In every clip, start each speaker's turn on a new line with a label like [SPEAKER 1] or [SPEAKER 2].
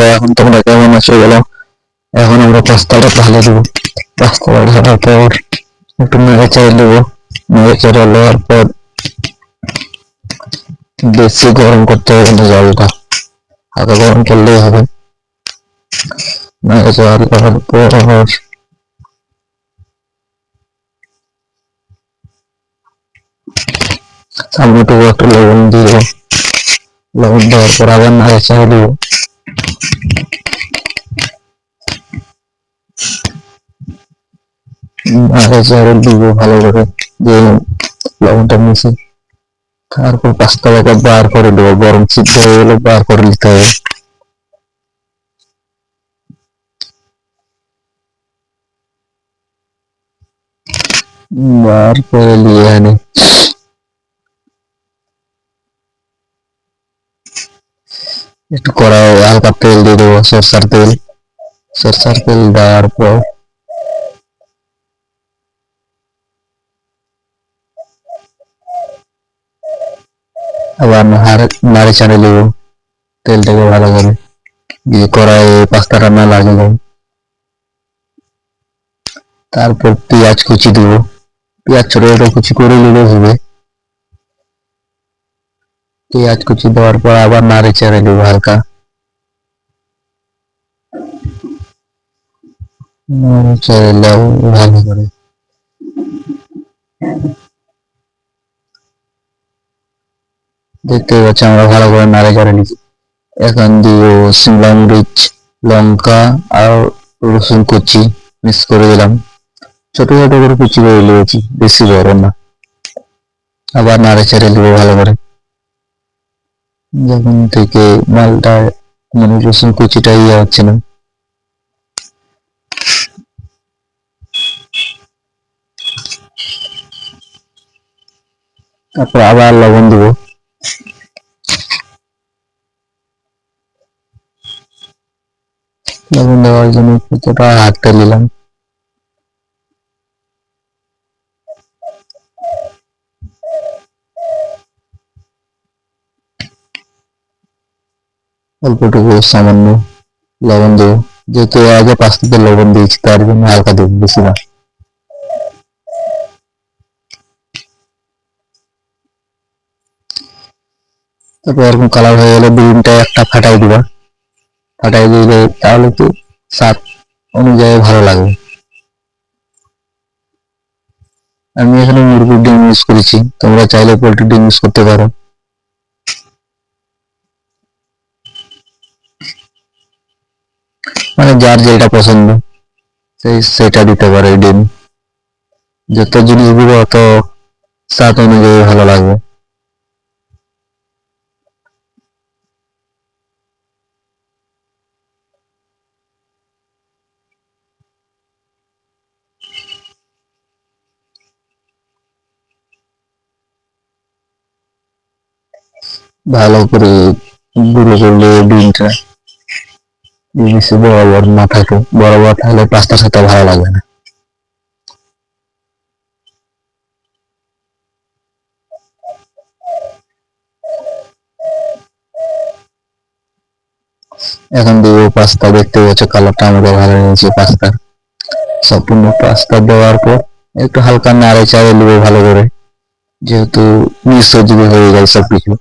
[SPEAKER 1] বন্ধুরা এখন তোমরা কেমন আছো বলো? এখন আমরা পাস্তাটা ঢালে দেবো। পাস্তাটা ঢালার পর একটু নেড়ে চেড়ে দেবো। নেড়ে চেড়ে দেওয়ার পর বেশি গরম করতে হবে না জলটা। হালকা গরম করলেই হবে। নেড়ে চেড়ে দেওয়ার পর সামনে টুকু একটু লবণ দিয়ে লবণ দেওয়ার পর আবার নাড়ে চেড়ে দেবো। চেড়ে দিব, ভালো করে দিয়ে লবণটা মিশে তারপর পাস্তাটাকে বার করে দেবো, গরম সিদ্ধ হয়ে গেলে বার করে নিতে হবে। বার করে নিয়ে একটু কড়াই হালকা তেল দিয়ে দেবো, সরষার তেল। সরষার তেল দেওয়ার পর আবার নাড়ে নাড়ে চাড়ে দেবো, তেলটাকে ভালো করে। দিয়ে কড়াইয়ে পাস্তাটা না লাগে দেবো তারপর পেঁয়াজ কুচি দেবো। পেঁয়াজ ছোট ছোট কুচি করে নিলে হবে। পেঁয়াজ কুচি দেওয়ার পর আবার নাড়ে চেড়ে দেবো হালকা দেখতে পাচ্ছি আমরা ভালো করে নাড়ে চাড়ে নিচ্ছি। এখন দিব শিমলা মরিচ, লঙ্কা আর রসুন কুচি মিক্স করে দিলাম। ছোট ছোট করে কুচি করে নিয়েছি, বেশি বড় না। আবার নাড়ে চেড়ে দেবো ভালো করে। যখন থেকে মালটা মানে রসুন কুচিটা ইয়ে হচ্ছে না। তারপর আবার লবণ দেবো। লবণ দেওয়ার জন্য কিছুটা হাতটা নিলাম অল্পটুকু সামান্য লবণ দেবো। যেহেতু আগে পাস্তাতে লবণ দিয়েছি, তার জন্য হালকা দেবো বেশি না। তারপর এরকম কালার হয়ে গেলে ডিমটা একটা ফাটাই দিবা। ফাটাই দিলে তাহলে কি স্বাদ অনুযায়ী ভালো লাগবে আমি এখানে মুরগির ডিম ইউজ করেছি। তোমরা চাইলে পোলট্রি ডিম ইউজ করতে পারো। মানে যার যেটা পছন্দ, সেই সেটা দিতে পারে ডিম যত জিনিস দিবে অত স্বাদ অনুযায়ী ভালো লাগবে। ভালো করে গুঁড়ো করলে ডিমটা বড় বড় না থাকে, বড় থাকলে পাস্তার সাথে ভালো লাগবে না। এখন দিব পাস্তা দেখতে পাচ্ছ কালারটা আমাদের ভালো নিয়েছে পাস্তা সম্পূর্ণ পাস্তা দেওয়ার পর একটু হালকা নাড়ে চাড়ে নেব ভালো করে, যেহেতু মিশ্র যদি হয়ে যায় সবকিছু।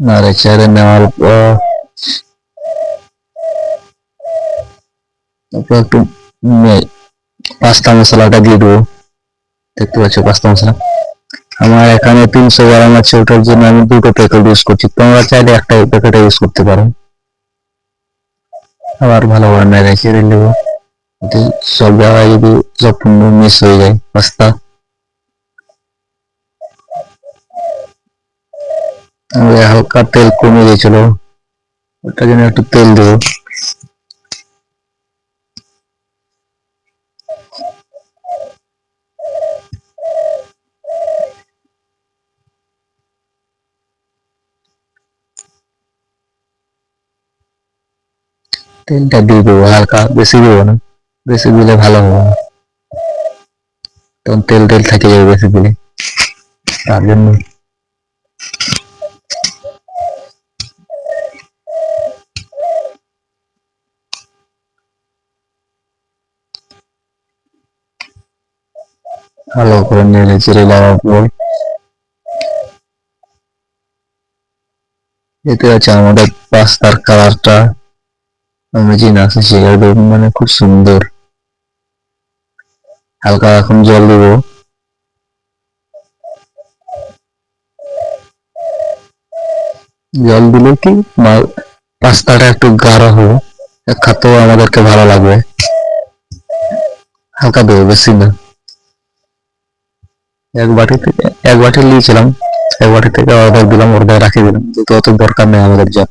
[SPEAKER 1] নাড়ে চাড়ে নেওয়ার পর তারপর একটু পাস্তা মশলাটা দিয়ে দেবো দেখতে পাচ্ছ পাস্তা মশলা আমার এখানে তিনশো গ্রাম আছে ওটার জন্য আমি দুটো প্যাকেট ইউজ করছি তোমরা চাইলে একটা প্যাকেট ইউজ করতে পারো আবার ভালো করে নেড়ে চেড়ে নেব সব জায়গায় যদি সম্পূর্ণ মিস হয়ে যায় পাস্তা হালকা তেল কমে গেছিল। ওটার জন্য একটু তেল দেবো। তেলটা দিয়ে দেবো, হালকা। বেশি দেবো না। বেশি দিলে ভালো হবে না। তখন তেল তেল থাকে যাবে বেশি দিলে। তার জন্য ভালো করে নেড়ে চেড়ে নেওয়ার পর এতে আছে আমাদের পাস্তার কালারটা অ্যামেজিং আসছে একদম মানে খুব সুন্দর। হালকা এখন জল দেবো। জল দিলে কি? পাস্তাটা একটু গাঢ় হবে খাতেও আমাদেরকে ভালো লাগবে। হালকা দেবো, বেশি না। এক বাটি এক বাটি নিয়েছিলাম, এক বাটি থেকে অর্ডার দিলাম অর্ডার রাখি দিলাম। যেহেতু অত দরকার নেই আমাদের জল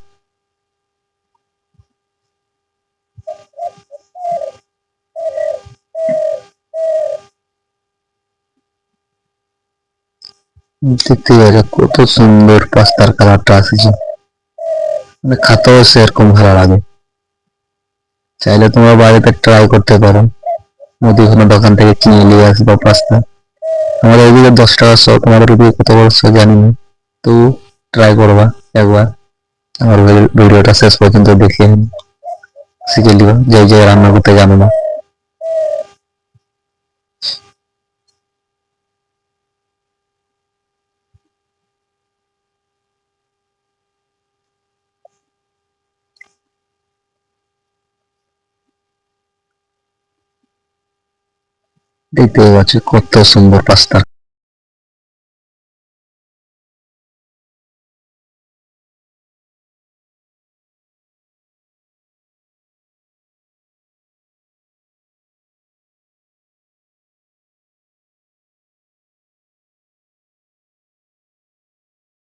[SPEAKER 1] দেখতে পাচ্ছ কত সুন্দর পাস্তার কালারটা আসছে মানে খাতেও সেরকম ভালো লাগে। চাইলে তোমরা বাড়িতে ট্রাই করতে পারো। মুদিখানা দোকান থেকে কিনে নিয়ে আসব পাস্তা। আমাদের এদিকে দশ টাকা শো তোমাদের ওদিকে কত বড় শো জানি না। তো ট্রাই করবা একবার। আমার ভিডিওটা শেষ পর্যন্ত দেখে শিখে নিবা। যে যে রান্না করতে জানো না। দেখতে পাচ্ছি কত সুন্দর পাস্তা।